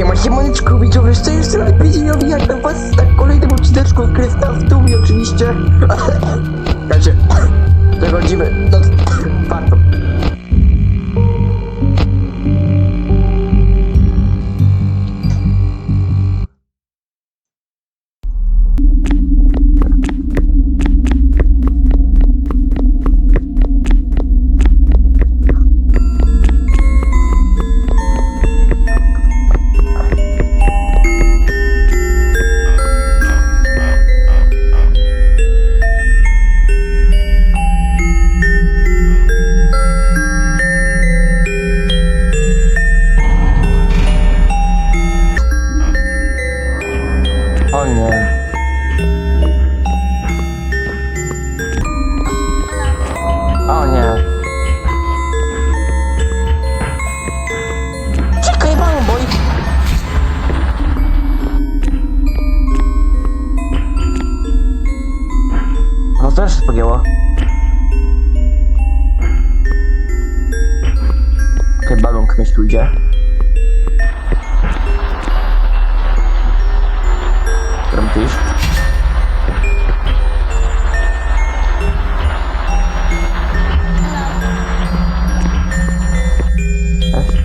Siema, siemaneczko, widzowie, co jeszcze raz będzie owijać do was na kolejnym odcineczku Krysta w Tumi oczywiście. Znaczy, przechodzimy do czwartą. O nie. O nie. Czekaj, mam boj. No też się pogięło. Okej, balon kimś tu idzie. Trąbisz? Cześć.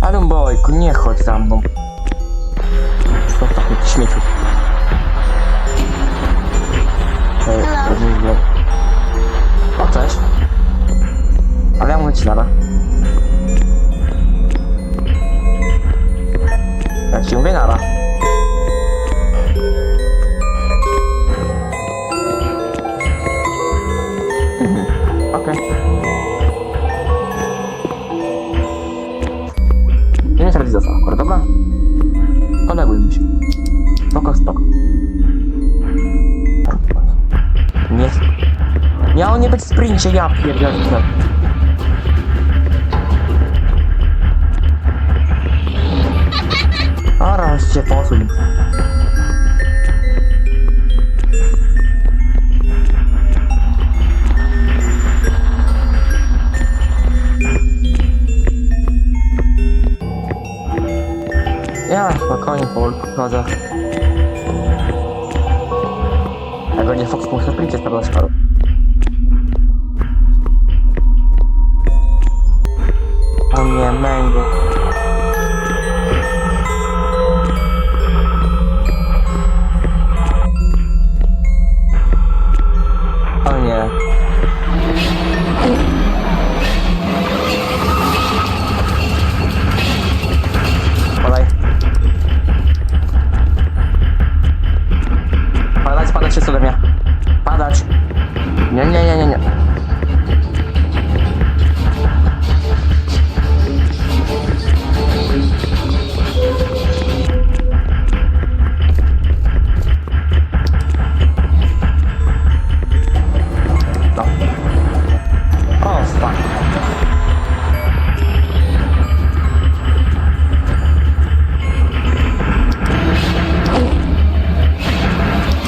Alumbojku, nie chodź za mną. Zostaw mnie śmieciu. Ej. O, cześć. Ale ja mówię ci nara. Jak ci mówię nara. Mhm, Okej. Nie jest realizacja akurat, dobra? Kolegujmy się. Spoko, spoko. Nie. Miało nie być w sprincie, ja pierdolę. 这包是你呀我靠你猴老子。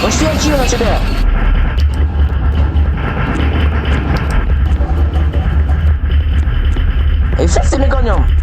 Poświęciłem na ciebie! Ej, wszyscy mnie gonią!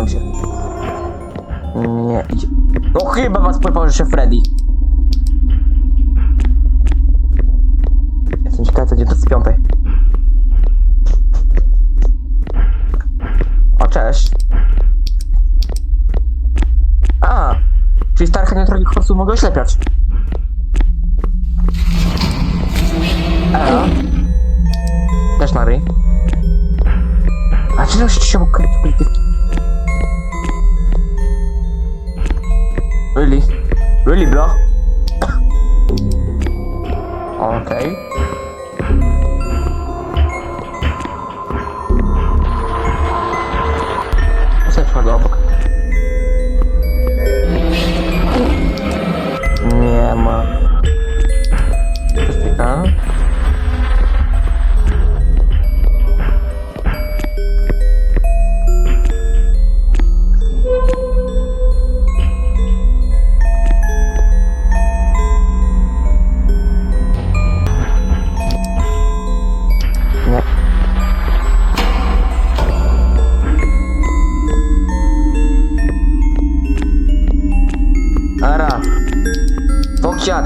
Mi się. Nie, idzie. No chyba was popoży się Freddy. Ciekawy, co będzie to z piątej. O, cześć. A, czyli stary chemiotropik po prostu mogę oślepiać. Elo. Też na ryj. A czy to się obok ड्रा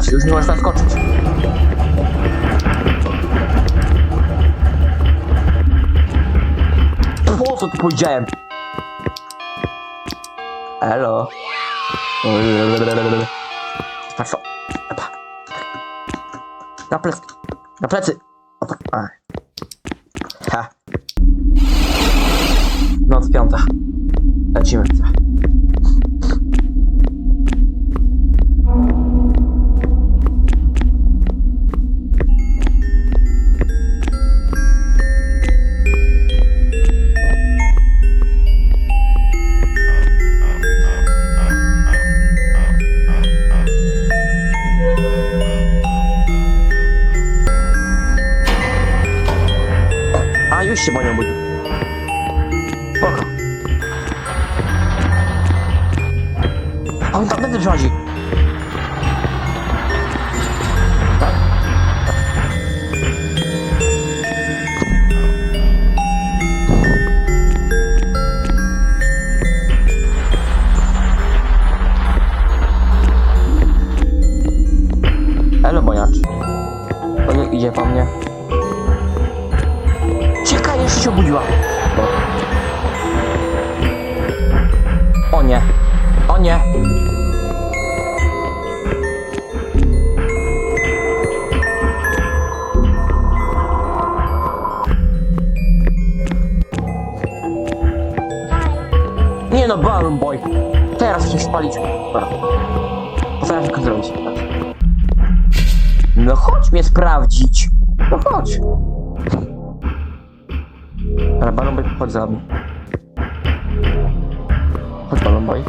Fokciat, już nie możesz zaskoczyć. Po co tu powiedziałem? Elo. Patrz to. Epa. Na plecy. Na plecy. Noc piąta. Lecimy. Spalić. Dobra. Postaram się zrobić. No chodź mnie sprawdzić. No chodź. Ale balon boy chodź za mną. Chodź balon boy.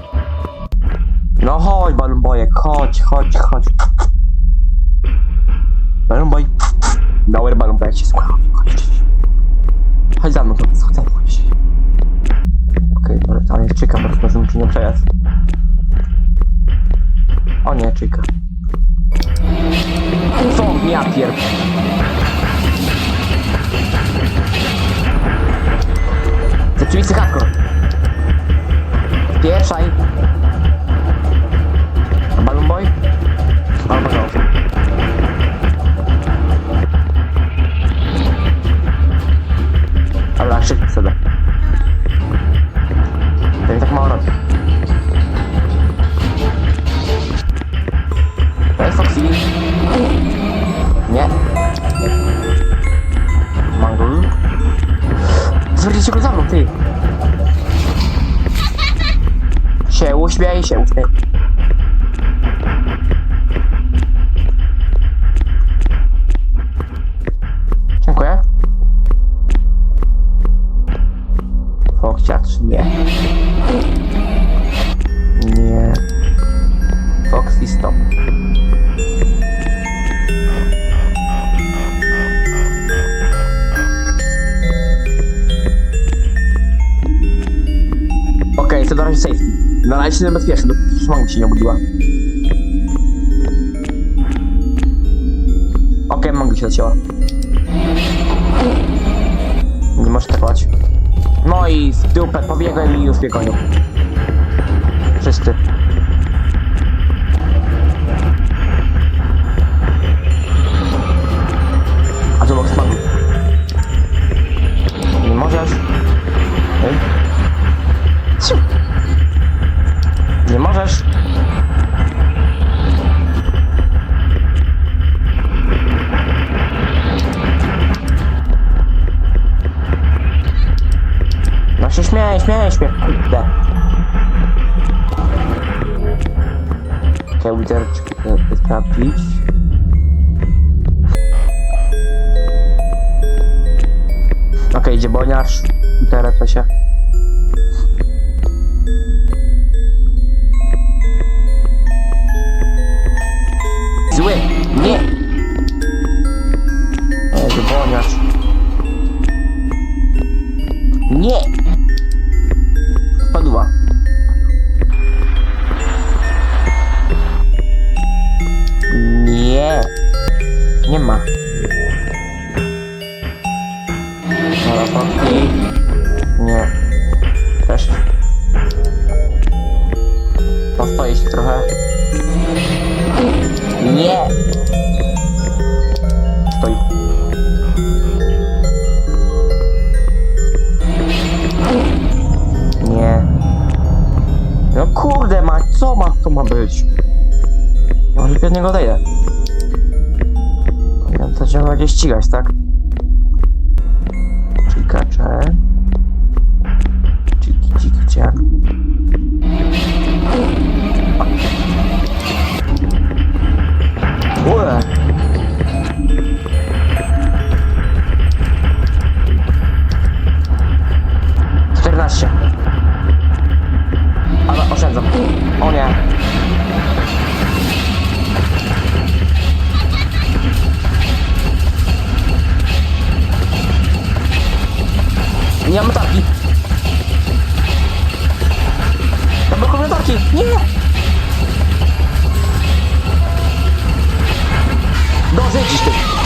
No chodź balon boyek, chodź, chodź, chodź. Balon boy. Dobry balon boy, jak się słucha. Chodź, chodź. Chodź za mną, chodź mną, chodź. Okej, okay, tam jest po prostu może nie przejazd. O nie, czyka. Co? Ja pier... Rzeczywisty hardcore. Pierwszaj. Balloon Na razie niebezpieczny, dopóki szmanka się nie obudziła. Okej, okay, się zacięła. Nie możesz atakować. No i w dupę pobiegłem i już mnie gonią. Wszyscy. Idzie boniarz. Teraz się. Zły! Nie! Jezu, boniarz. Nie! Być? Może od niego odejdę. Ja to ciągle będzie ścigać, tak? Czekacze. Ciki, ciki, ciak. Ue. Nie. Idź ty.